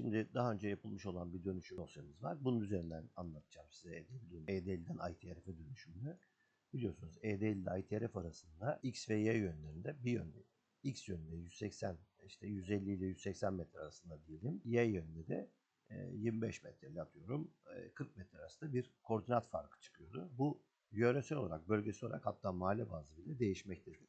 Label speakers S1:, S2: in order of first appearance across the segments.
S1: Şimdi daha önce yapılmış olan bir dönüşüm dosyamız var. Bunun üzerinden anlatacağım size EDL'den ITRF'e dönüşümünü. Biliyorsunuz EDL ile ITRF arasında X ve Y yönlerinde bir yönde X yönünde 180 işte 150 ile 180 metre arasında diyelim. Y yönünde de e, 25 metre atıyorum e, 40 metre arasında bir koordinat farkı çıkıyordu. Bu yöresel olarak, bölgesel olarak hatta mahalle bazlı bile değişmektedir.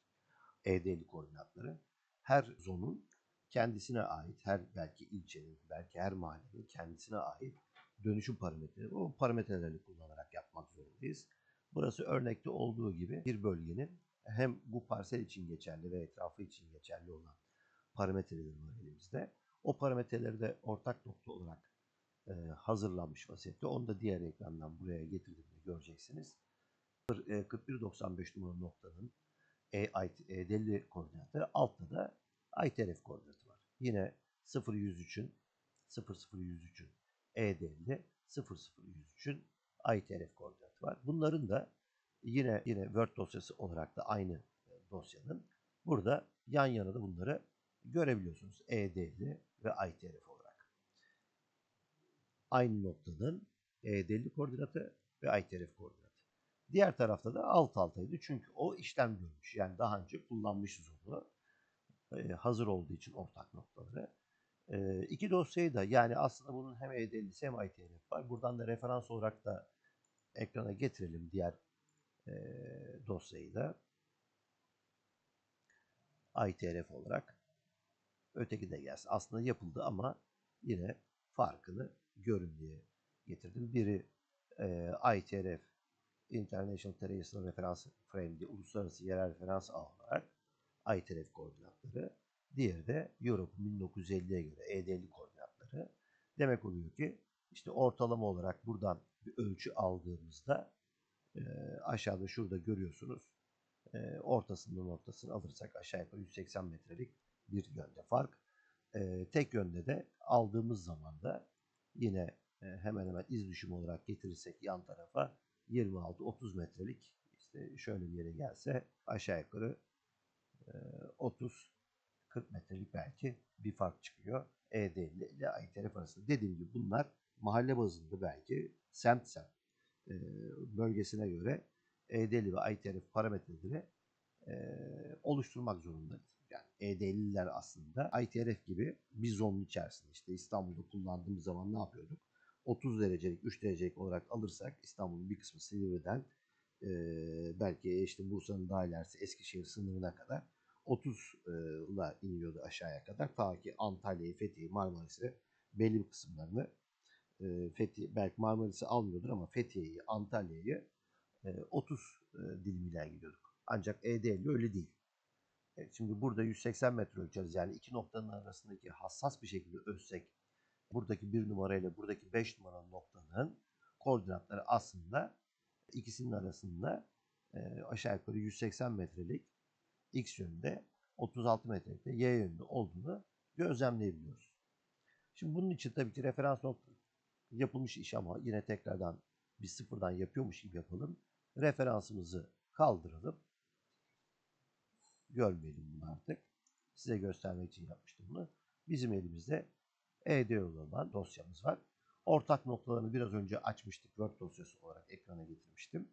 S1: EDL koordinatları. Her zonun kendisine ait, her belki ilçenin, belki her mahallenin kendisine ait dönüşüm parametreleri, o parametreleri kullanarak yapmak zorundayız. Burası örnekte olduğu gibi bir bölgenin hem bu parsel için geçerli ve etrafı için geçerli olan parametreleri var elimizde. O parametreleri de ortak nokta olarak e, hazırlanmış vaziyette. Onu da diğer ekrandan buraya getirdiğimde göreceksiniz. 4195 numaralı noktanın e, e, delili koordinatları altta da ITRF koordinatı var. Yine 0103'ün 00103'ün E delili 0003'ün ITRF koordinatı var. Bunların da yine yine Word dosyası olarak da aynı e, dosyanın burada yan yana da bunları görebiliyorsunuz. ED'li ve ITRF olarak. Aynı noktanın ED'li koordinatı ve ITRF koordinatı. Diğer tarafta da alt altaydı çünkü o işlem görmüş. Yani daha önce kullanmışız onu. Ee, hazır olduğu için ortak noktaları. Ee, iki dosyayı da yani aslında bunun hem ED'lisi hem ITRF var. Buradan da referans olarak da ekrana getirelim diğer e, dosyayı da. ITRF olarak. Öteki de gelsin. Aslında yapıldı ama yine farkını görün diye getirdim. Biri e, ITRF International Terrestrial Reference Frame diye uluslararası yerel referans ağı olarak ITRF koordinatları. Diğeri de Europe'un 1950'ye göre EDL koordinatları. Demek oluyor ki işte ortalama olarak buradan bir ölçü aldığımızda e, aşağıda şurada görüyorsunuz. E, ortasından ortasını alırsak aşağı yukarı 180 metrelik bir yönde fark. E, tek yönde de aldığımız zaman da yine e, hemen hemen iz düşümü olarak getirirsek yan tarafa 26-30 metrelik işte şöyle bir yere gelse aşağı yukarı e, 30-40 metrelik belki bir fark çıkıyor. ED ile ITRF arasında. Dediğim gibi bunlar mahalle bazında belki semt semt e, bölgesine göre ED'li ve ITRF parametreleri e, oluşturmak zorundayız. Yani ED'liler aslında ITRF gibi bir zonun içerisinde işte İstanbul'da kullandığımız zaman ne yapıyorduk? 30 derecelik, 3 derecelik olarak alırsak İstanbul'un bir kısmı Silivri'den e, belki işte Bursa'nın daha ilerisi Eskişehir sınırına kadar 30 ile iniyordu aşağıya kadar. Ta ki Antalya'yı, Fethiye, Marmaris'i belli bir kısımlarını e, Fethiye, belki Marmaris'i almıyordur ama Fethiye'yi, Antalya'yı e, 30 e, dilimiyle gidiyorduk. Ancak EDL öyle değil. E, şimdi burada 180 metre ölçeriz. Yani iki noktanın arasındaki hassas bir şekilde ölçsek buradaki bir numarayla buradaki 5 numaralı noktanın koordinatları aslında ikisinin arasında e, aşağı yukarı 180 metrelik x yönünde 36 metrelikte y yönünde olduğunu gözlemleyebiliyoruz. Şimdi bunun için tabii ki referans nokta yapılmış iş ama yine tekrardan bir sıfırdan yapıyormuş gibi yapalım. Referansımızı kaldıralım. Görmeyelim bunu artık. Size göstermek için yapmıştım bunu. Bizim elimizde ED olan dosyamız var. Ortak noktalarını biraz önce açmıştık. Word dosyası olarak ekrana getirmiştim.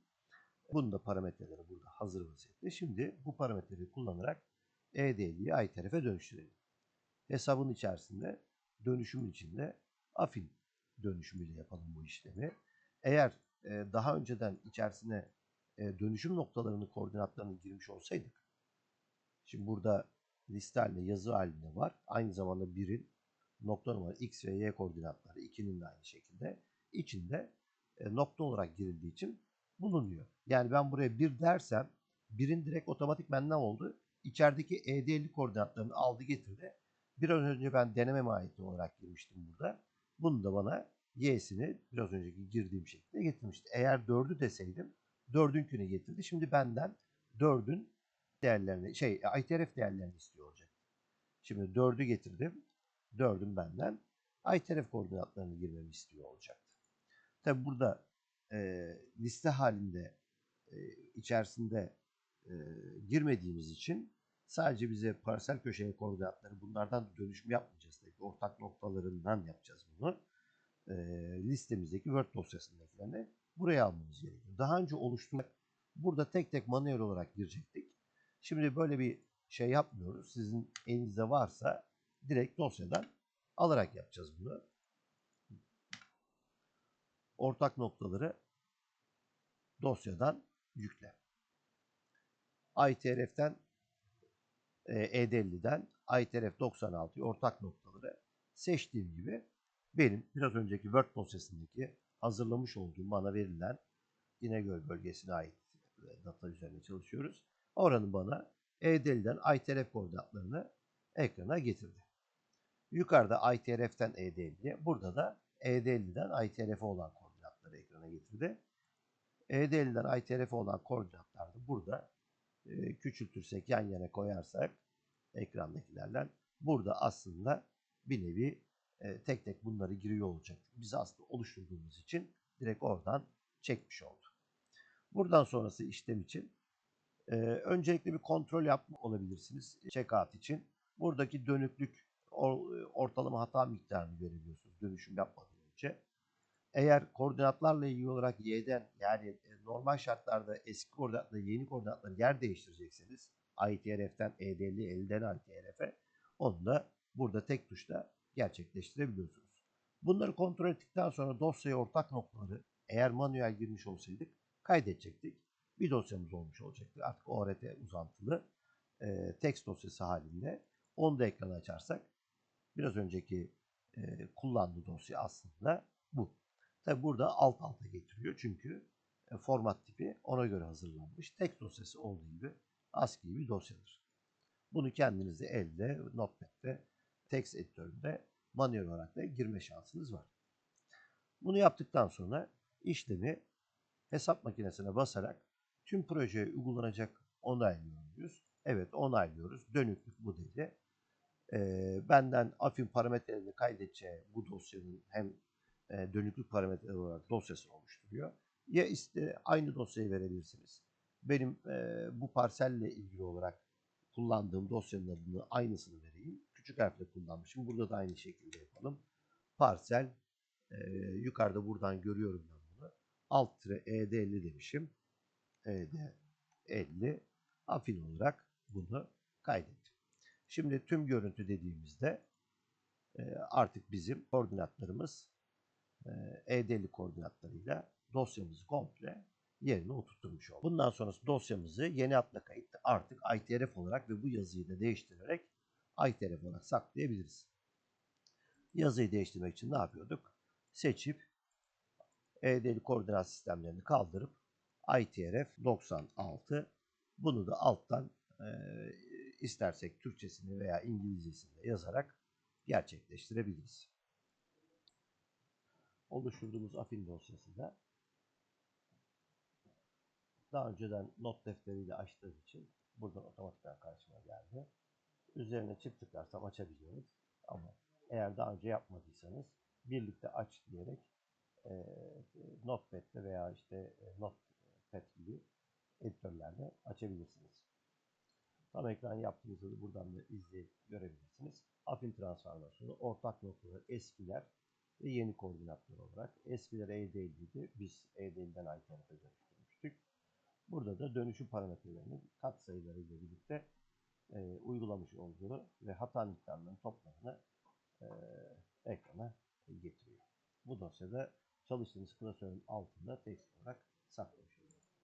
S1: Bunun da parametreleri burada hazır vaziyette. Şimdi bu parametreleri kullanarak ED'liyi ITRF'e dönüştürelim. Hesabın içerisinde dönüşümün içinde afin dönüşümüyle yapalım bu işlemi. Eğer e, daha önceden içerisine e, dönüşüm noktalarının koordinatlarını girmiş olsaydık şimdi burada liste halinde yazı halinde var. Aynı zamanda birin nokta numara x ve y koordinatları 2'nin de aynı şekilde içinde e, nokta olarak girildiği için bulunuyor. Yani ben buraya 1 dersem birin direkt otomatik benden oldu? İçerideki ED50 koordinatlarını aldı getirdi. Biraz önce ben deneme mahiyeti olarak girmiştim burada. Bunu da bana y'sini biraz önceki girdiğim şekilde getirmişti. Eğer 4'ü deseydim 4'ünkünü getirdi. Şimdi benden 4'ün değerlerini şey ITRF değerlerini istiyor olacak. Şimdi 4'ü getirdim. 4'ün benden ITRF koordinatlarını girmemi istiyor olacaktı. Tabi burada e, liste halinde e, içerisinde e, girmediğimiz için sadece bize parsel köşeye koordinatları bunlardan dönüşüm yapmayacağız tabii. Ortak noktalarından yapacağız bunu. E, listemizdeki Word dosyasındakilerini buraya almamız gerekiyor. Daha önce oluşturmak burada tek tek manuel olarak girecektik. Şimdi böyle bir şey yapmıyoruz. Sizin elinizde varsa direkt dosyadan alarak yapacağız bunu. Ortak noktaları dosyadan yükle. ITRF'ten e, ED50'den ITRF 96'yı ortak noktaları seçtiğim gibi benim biraz önceki Word dosyasındaki hazırlamış olduğum bana verilen İnegöl bölgesine ait e, data üzerine çalışıyoruz. Oranın bana ED50'den ITRF koordinatlarını ekrana getirdi. Yukarıda ITRF'ten ED50'ye, burada da ED50'den ITRF'e olan koordinatları ekrana getirdi. ED50'den ITRF'e olan koordinatlar da burada e, küçültürsek yan yana koyarsak ekrandakilerle burada aslında bir nevi e, tek tek bunları giriyor olacak. Biz aslında oluşturduğumuz için direkt oradan çekmiş oldu. Buradan sonrası işlem için e, öncelikle bir kontrol yapma olabilirsiniz checkout için. Buradaki dönüklük ortalama hata miktarını görebiliyorsunuz dönüşüm yapmadan önce. Eğer koordinatlarla ilgili olarak y'den yani e, normal şartlarda eski koordinatla yeni koordinatları yer değiştirecekseniz ITRF'den ED50, elden ITRF'e onu da burada tek tuşla gerçekleştirebiliyorsunuz. Bunları kontrol ettikten sonra dosyaya ortak noktaları eğer manuel girmiş olsaydık kaydedecektik. Bir dosyamız olmuş olacaktı. Artık ORT uzantılı e, text dosyası halinde. Onu da ekrana açarsak biraz önceki e, kullandığı dosya aslında bu. Tabi burada alt alta getiriyor çünkü e, format tipi ona göre hazırlanmış. Text dosyası olduğu gibi ASCII bir dosyadır. Bunu kendiniz de elde, Notepad'de, text editöründe manuel olarak da girme şansınız var. Bunu yaptıktan sonra işlemi hesap makinesine basarak tüm projeye uygulanacak onaylıyoruz. Evet onaylıyoruz. Dönüklük bu dedi. Ee, benden afin parametrelerini kaydedeceği bu dosyanın hem e, dönüklük parametreleri olarak dosyası oluşturuyor. Ya iste aynı dosyayı verebilirsiniz. Benim e, bu parselle ilgili olarak kullandığım dosyanın adını aynısını vereyim. Küçük harfle kullanmışım. Burada da aynı şekilde yapalım. Parsel e, yukarıda buradan görüyorum ben bunu. Alt tire ED50 demişim. ED50 afin olarak bunu kaydettim. Şimdi tüm görüntü dediğimizde e, artık bizim koordinatlarımız ED'li koordinatlarıyla dosyamızı komple yerine oturtmuş olduk. Bundan sonrası dosyamızı yeni adla kayıtlı artık ITRF olarak ve bu yazıyı da değiştirerek ITRF olarak saklayabiliriz. Yazıyı değiştirmek için ne yapıyorduk? Seçip ED'li koordinat sistemlerini kaldırıp ITRF 96 bunu da alttan e, istersek Türkçesini veya İngilizcesini de yazarak gerçekleştirebiliriz oluşturduğumuz afin dosyası da daha önceden not defteriyle açtığım için buradan otomatikten karşıma geldi. Üzerine çift tıklarsam açabiliyoruz. Ama eğer daha önce yapmadıysanız birlikte aç diyerek e, Notepad'de veya işte e, Notepad gibi editörlerde açabilirsiniz. Tam ekran yaptığınızda buradan da izleyip görebilirsiniz. Afin transformasyonu, ortak noktalar, eskiler ve yeni koordinatlar olarak. Eskiler EDL'ydi. Biz EDL'den ITRF'e dönüştürmüştük. Burada da dönüşüm parametrelerinin katsayılarıyla birlikte e, uygulamış olduğu ve hata miktarlarının toplamını e, ekrana getiriyor. Bu dosyada çalıştığınız klasörün altında tek